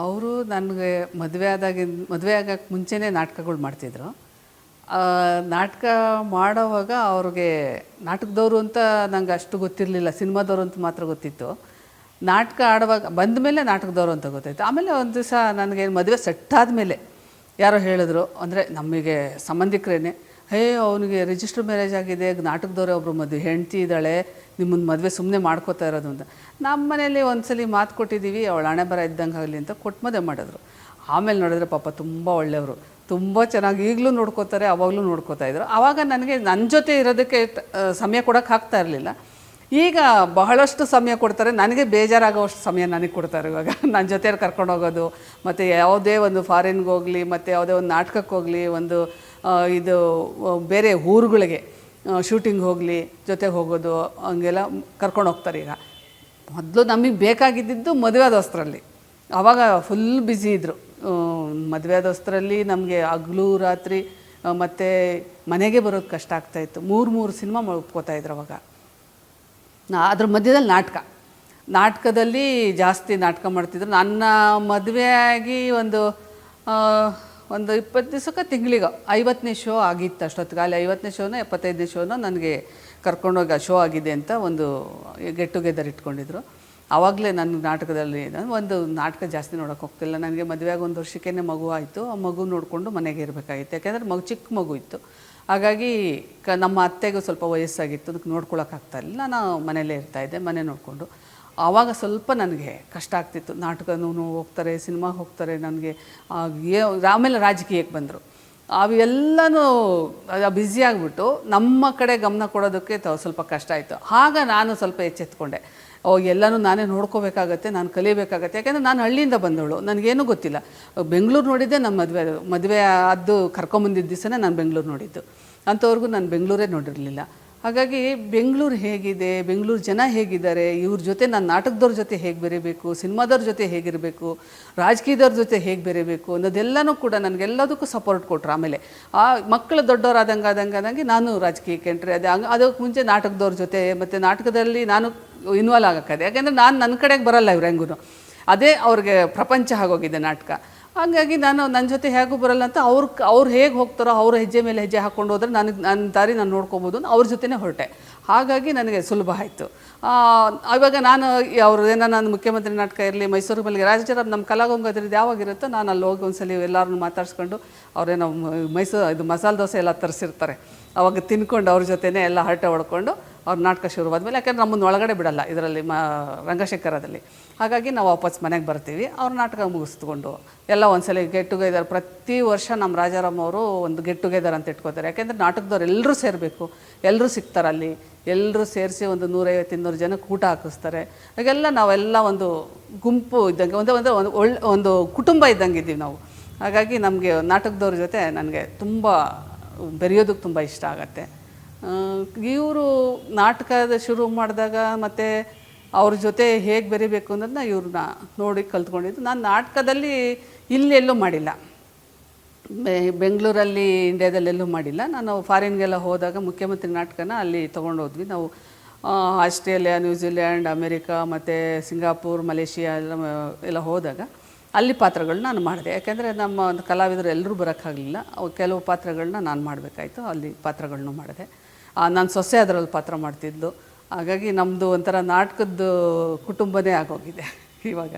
ಅವರು ನನಗೆ ಮದುವೆ ಆದಾಗಿಂದ ಮದುವೆ ಆಗೋಕ್ಕೆ ಮುಂಚೆನೇ ನಾಟಕಗಳು ಮಾಡ್ತಿದ್ರು. ನಾಟಕ ಮಾಡೋವಾಗ ಅವ್ರಿಗೆ ನಾಟಕದವರು ಅಂತ ನಂಗೆ ಅಷ್ಟು ಗೊತ್ತಿರಲಿಲ್ಲ, ಸಿನಿಮಾದವರು ಅಂತ ಮಾತ್ರ ಗೊತ್ತಿತ್ತು. ನಾಟಕ ಆಡುವಾಗ, ಬಂದ ಮೇಲೆ ನಾಟಕದವರು ಅಂತ ಗೊತ್ತಾಯಿತು. ಆಮೇಲೆ ಒಂದು ದಿವಸ ನನಗೆ ಮದುವೆ ಸೆಟ್ಟಾದ ಮೇಲೆ ಯಾರೋ ಹೇಳಿದ್ರು, ಅಂದರೆ ನಮಗೆ ಸಂಬಂಧಿಕರೇನೆ ಹೇ, ಅವನಿಗೆ ರಿಜಿಸ್ಟರ್ ಮ್ಯಾರೇಜ್ ಆಗಿದೆ, ನಾಟಕದವರೇ ಒಬ್ಬರು ಮದುವೆ, ಹೆಂಡತಿ ಇದ್ದಾಳೆ ನಿಮ್ಮನ್ನು ಮದುವೆ ಸುಮ್ಮನೆ ಮಾಡ್ಕೋತಾ ಇರೋದು ಅಂತ. ನಮ್ಮ ಮನೇಲಿ ಒಂದ್ಸಲಿ ಮಾತು ಕೊಟ್ಟಿದ್ದೀವಿ, ಅವಳು ಹಣೆ ಬರ ಇದ್ದಂಗೆ ಆಗಲಿ ಅಂತ ಕೊಟ್ಟು ಮದುವೆ ಮಾಡಿದ್ರು. ಆಮೇಲೆ ನೋಡಿದ್ರೆ ಪಾಪ ತುಂಬ ಒಳ್ಳೆಯವರು. ತುಂಬ ಚೆನ್ನಾಗಿ ಈಗಲೂ ನೋಡ್ಕೋತಾರೆ, ಅವಾಗಲೂ ನೋಡ್ಕೋತಾ ಇದ್ರು. ಆವಾಗ ನನಗೆ ನನ್ನ ಜೊತೆ ಇರೋದಕ್ಕೆ ಸಮಯ ಕೊಡೋಕೆ ಆಗ್ತಾ ಇರಲಿಲ್ಲ. ಈಗ ಬಹಳಷ್ಟು ಸಮಯ ಕೊಡ್ತಾರೆ, ನನಗೆ ಬೇಜಾರಾಗೋಷ್ಟು ಸಮಯ ನನಗೆ ಕೊಡ್ತಾರೆ ಇವಾಗ. ನನ್ನ ಜೊತೆಯಲ್ಲಿ ಕರ್ಕೊಂಡು ಹೋಗೋದು, ಮತ್ತು ಯಾವುದೇ ಒಂದು ಫಾರಿನ್ಗೆ ಹೋಗಲಿ, ಮತ್ತು ಯಾವುದೇ ಒಂದು ನಾಟಕಕ್ಕೆ ಹೋಗಲಿ, ಒಂದು ಇದು ಬೇರೆ ಊರುಗಳಿಗೆ ಶೂಟಿಂಗ್ ಹೋಗಲಿ ಜೊತೆಗೆ ಹೋಗೋದು, ಹಂಗೆಲ್ಲ ಕರ್ಕೊಂಡು ಹೋಗ್ತಾರೆ ಈಗ. ಮೊದಲು ನಮಗೆ ಬೇಕಾಗಿದ್ದಿದ್ದು ಮದುವೆ ಆದವಸ್ತ್ರಲ್ಲಿ ಆವಾಗ ಫುಲ್ ಬ್ಯುಸಿ ಇದ್ದರು ಮದುವೆ ಆದವಸ್ತ್ರಲ್ಲಿ ನಮಗೆ ಹಗ್ಲು, ರಾತ್ರಿ ಮತ್ತು ಮನೆಗೆ ಬರೋದು ಕಷ್ಟ ಆಗ್ತಾಯಿತ್ತು ಮೂರು ಮೂರು ಸಿನಿಮಾ ಒಪ್ಕೋತಾ ಇದ್ರು ಅವಾಗ. ಅದ್ರ ಮಧ್ಯದಲ್ಲಿ ನಾಟಕ. ನಾಟಕದಲ್ಲಿ ಜಾಸ್ತಿ ನಾಟಕ ಮಾಡ್ತಿದ್ರು. ನನ್ನ ಮದುವೆ ಆಗಿ ಒಂದು ಒಂದು ಇಪ್ಪತ್ತು ದಿವಸಕ್ಕೆ ತಿಂಗಳಿಗೆ, ಐವತ್ತನೇ ಶೋ ಆಗಿತ್ತು ಅಷ್ಟೊತ್ತಿಗೆ. ಅಲ್ಲಿ ಐವತ್ತನೇ ಶೋನೋ ಎಪ್ಪತ್ತೈದನೇ ಶೋನೋ ನನಗೆ ಕರ್ಕೊಂಡೋಗಿ ಶೋ ಆಗಿದೆ ಅಂತ ಒಂದು ಗೆಟ್ ಟುಗೆದರ್ ಇಟ್ಕೊಂಡಿದ್ರು. ಆವಾಗಲೇ ನನ್ನ ನಾಟಕದಲ್ಲಿ ನಾನು ಒಂದು ನಾಟಕ ಜಾಸ್ತಿ ನೋಡೋಕೆ ಹೋಗ್ತಿಲ್ಲ. ನನಗೆ ಮದುವೆಯಾಗಿ ಒಂದು ವರ್ಷಕ್ಕೇ ಮಗು ಆಯಿತು. ಆ ಮಗು ನೋಡಿಕೊಂಡು ಮನೆಗೆ ಇರಬೇಕಾಗಿತ್ತು. ಯಾಕೆಂದರೆ ಮಗು ಚಿಕ್ಕ ಮಗು ಇತ್ತು. ಹಾಗಾಗಿ ಕ ನಮ್ಮ ಅತ್ತೆಗೂ ಸ್ವಲ್ಪ ವಯಸ್ಸಾಗಿತ್ತು. ಅದಕ್ಕೆ ನೋಡ್ಕೊಳಕ್ಕಾಗ್ತಾ ಇರಲಿಲ್ಲ. ನಾನು ಮನೇಲೇ ಇರ್ತಾಯಿದ್ದೆ ಮನೆ ನೋಡಿಕೊಂಡು. ಆವಾಗ ಸ್ವಲ್ಪ ನನಗೆ ಕಷ್ಟ ಆಗ್ತಿತ್ತು. ನಾಟಕನೂ ಹೋಗ್ತಾರೆ ಸಿನಿಮಾಗೆ ಹೋಗ್ತಾರೆ ನನಗೆ. ಆಮೇಲೆ ರಾಜಕೀಯಕ್ಕೆ ಬಂದರು. ಅವೆಲ್ಲನೂ ಬ್ಯುಸಿ ಆಗಿಬಿಟ್ಟು ನಮ್ಮ ಕಡೆ ಗಮನ ಕೊಡೋದಕ್ಕೆ ಸ್ವಲ್ಪ ಕಷ್ಟ ಆಯಿತು. ಆಗ ನಾನು ಸ್ವಲ್ಪ ಎಚ್ಚೆತ್ಕೊಂಡೆ. ಓ, ಎಲ್ಲನೂ ನಾನೇ ನೋಡ್ಕೋಬೇಕಾಗತ್ತೆ, ನಾನು ಕಲಿಬೇಕಾಗತ್ತೆ. ಯಾಕೆಂದರೆ ನಾನು ಹಳ್ಳಿಯಿಂದ ಬಂದವಳು. ನನಗೇನೂ ಗೊತ್ತಿಲ್ಲ. ಬೆಂಗಳೂರು ನೋಡಿದ್ದೆ ನಮ್ಮ ಮದುವೆ ಮದುವೆ ಅದು ಕರ್ಕೊಂಬಂದಿದ್ದ ದಿವಸನೇ ನಾನು ಬೆಂಗಳೂರು ನೋಡಿದ್ದು. ಅಂಥವ್ರಿಗೂ ನಾನು ಬೆಂಗಳೂರೇ ನೋಡಿರಲಿಲ್ಲ. ಹಾಗಾಗಿ ಬೆಂಗಳೂರು ಹೇಗಿದೆ, ಬೆಂಗಳೂರು ಜನ ಹೇಗಿದ್ದಾರೆ, ಇವ್ರ ಜೊತೆ ನಾನು ನಾಟಕದವ್ರ ಜೊತೆ ಹೇಗೆ ಬೆರಿಬೇಕು, ಸಿನಿಮಾದವ್ರ ಜೊತೆ ಹೇಗಿರಬೇಕು, ರಾಜಕೀಯದವ್ರ ಜೊತೆ ಹೇಗೆ ಬೆರಿಬೇಕು ಅನ್ನೋದೆಲ್ಲನೂ ಕೂಡ ನನಗೆಲ್ಲದಕ್ಕೂ ಸಪೋರ್ಟ್ ಕೊಟ್ಟರು ಆಮೇಲೆ ಆ ಮಕ್ಕಳು ದೊಡ್ಡವರಾದಂಗೆ ಆದಂಗೆ ಆದಂಗೆ ನಾನು ರಾಜಕೀಯಕ್ಕೆ ಎಂಟ್ರಿ ಅದೇ ಹಂಗೆ ಅದಕ್ಕೆ ಮುಂಚೆ ನಾಟಕದವ್ರ ಜೊತೆ ಮತ್ತು ನಾಟಕದಲ್ಲಿ ನಾನು ಇನ್ವಾಲ್ವ್ ಆಗೋಕ್ಕದೆ ಯಾಕೆಂದರೆ ನಾನು ನನ್ನ ಕಡೆಗೆ ಬರಲ್ಲ ಇವ್ರು ಹೆಂಗೂ ಅದೇ ಅವ್ರಿಗೆ ಪ್ರಪಂಚ ಆಗೋಗಿದೆ ನಾಟಕ. ಹಾಗಾಗಿ ನಾನು ನನ್ನ ಜೊತೆ ಹೇಗೂ ಬರಲ್ಲ ಅಂತ ಅವ್ರು ಅವ್ರು ಹೇಗೆ ಹೋಗ್ತಾರೋ ಅವ್ರ ಹೆಜ್ಜೆ ಮೇಲೆ ಹೆಜ್ಜೆ ಹಾಕ್ಕೊಂಡು ಹೋದ್ರೆ ನನಗೆ ನನ್ನ ದಾರಿ ನಾನು ನೋಡ್ಕೊಬೋದು ಅವ್ರ ಜೊತೆನೇ ಹೊರಟೆ. ಹಾಗಾಗಿ ನನಗೆ ಸುಲಭ ಆಯಿತು. ಇವಾಗ ನಾನು ಅವರು ಏನೋ ನಾನು ಮುಖ್ಯಮಂತ್ರಿ ನಾಟಕ ಇರಲಿ, ಮೈಸೂರು ಮಲ್ಲಿಗೆ ರಾಜಾರಾಮ್ ನಮ್ಮ ಕಲಾಗಂಗದ್ರದ್ದು ಯಾವಾಗಿರುತ್ತೋ ನಾನು ಅಲ್ಲಿ ಹೋಗಿ ಒಂದ್ಸಲಿ ಎಲ್ಲರನ್ನು ಮಾತಾಡ್ಸ್ಕೊಂಡು ಅವರೇನೋ ಮೈಸೂರು ಇದು ಮಸಾಲೆ ದೋಸೆ ಎಲ್ಲ ತರಿಸಿರ್ತಾರೆ. ಅವಾಗ ತಿನ್ಕೊಂಡು ಅವ್ರ ಜೊತೆನೇ ಎಲ್ಲ ಹರಟೆ ಹೊಡ್ಕೊಂಡು ಅವ್ರ ನಾಟಕ ಶುರುವಾದ ಮೇಲೆ ಯಾಕಂದ್ರೆ ನಮ್ಮನ್ನು ಒಳಗಡೆ ಬಿಡಲ್ಲ ಇದರಲ್ಲಿ ಮ ರಂಗಶೇಖರದಲ್ಲಿ. ಹಾಗಾಗಿ ನಾವು ವಾಪಸ್ ಮನೆಗೆ ಬರ್ತೀವಿ. ಅವ್ರ ನಾಟಕ ಮುಗಿಸ್ಕೊಂಡು ಎಲ್ಲ ಒಂದ್ಸಲ ಗೆಟ್ ಟುಗೆದರ್ ಪ್ರತಿ ವರ್ಷ ನಮ್ಮ ರಾಜಾರಾಮ್ ಅವರು ಒಂದು ಗೆಟ್ ಟುಗೆದರ್ ಅಂತ ಇಟ್ಕೋತಾರೆ. ಯಾಕೆಂದರೆ ನಾಟಕದವ್ರು ಎಲ್ಲರೂ ಸೇರಬೇಕು. ಎಲ್ಲರೂ ಸಿಗ್ತಾರೆ ಅಲ್ಲಿ. ಎಲ್ಲರೂ ಸೇರಿಸಿ ಒಂದು ನೂರೈವತ್ತು, ಇನ್ನೂರು ಜನಕ್ಕೆ ಊಟ ಹಾಕಿಸ್ತಾರೆ. ಹಾಗೆಲ್ಲ ನಾವೆಲ್ಲ ಒಂದು ಗುಂಪು ಇದ್ದಂಗೆ, ಒಂದು ಒಂದು ಒಂದು ಒಳ್ಳೆ, ಒಂದು ಕುಟುಂಬ ಇದ್ದಂಗೆ ಇದ್ದೀವಿ ನಾವು. ಹಾಗಾಗಿ ನಮಗೆ ನಾಟಕದವ್ರ ಜೊತೆ ನನಗೆ ತುಂಬ, ಬೆರೆಯೋದಕ್ಕೆ ತುಂಬ ಇಷ್ಟ ಆಗತ್ತೆ. ಇವರು ನಾಟಕದ ಶುರು ಮಾಡಿದಾಗ ಮತ್ತು ಅವ್ರ ಜೊತೆ ಹೇಗೆ ಬೆರಿಬೇಕು ಅನ್ನೋದನ್ನ ಇವ್ರನ್ನ ನೋಡಿ ಕಲ್ತ್ಕೊಂಡಿದ್ದು. ನಾನು ನಾಟಕದಲ್ಲಿ ಇಲ್ಲೆಲ್ಲೂ ಮಾಡಿಲ್ಲ. ಬೆಂಗಳೂರಲ್ಲಿ ಇಂಡ್ಯಾದಲ್ಲೆಲ್ಲೂ ಮಾಡಿಲ್ಲ. ನಾನು ಫಾರಿನ್ಗೆಲ್ಲ ಹೋದಾಗ ಮುಖ್ಯಮಂತ್ರಿ ನಾಟಕನ ಅಲ್ಲಿ ತೊಗೊಂಡೋದ್ವಿ. ನಾವು ಆಸ್ಟ್ರೇಲಿಯಾ ನ್ಯೂಜಿಲ್ಯಾಂಡ್ ಅಮೇರಿಕಾ, ಮತ್ತು ಸಿಂಗಾಪುರ್, ಮಲೇಷಿಯಾ ಎಲ್ಲ ಎಲ್ಲ ಹೋದಾಗ ಅಲ್ಲಿ ಪಾತ್ರಗಳನ್ನ ನಾನು ಮಾಡಿದೆ. ಯಾಕೆಂದರೆ ನಮ್ಮ ಒಂದು ಕಲಾವಿದರು ಎಲ್ಲರೂ ಬರೋಕ್ಕಾಗಲಿಲ್ಲ. ಕೆಲವು ಪಾತ್ರಗಳನ್ನ ನಾನು ಮಾಡಬೇಕಾಯ್ತು. ಅಲ್ಲಿ ಪಾತ್ರಗಳನ್ನೂ ಮಾಡಿದೆ. ನಾನು ಸೊಸೆ ಅದರಲ್ಲಿ ಪಾತ್ರ ಮಾಡ್ತಿದ್ಲು. ಹಾಗಾಗಿ ನಮ್ಮದು ಒಂಥರ ನಾಟಕದ ಕುಟುಂಬನೇ ಆಗೋಗಿದೆ ಇವಾಗ.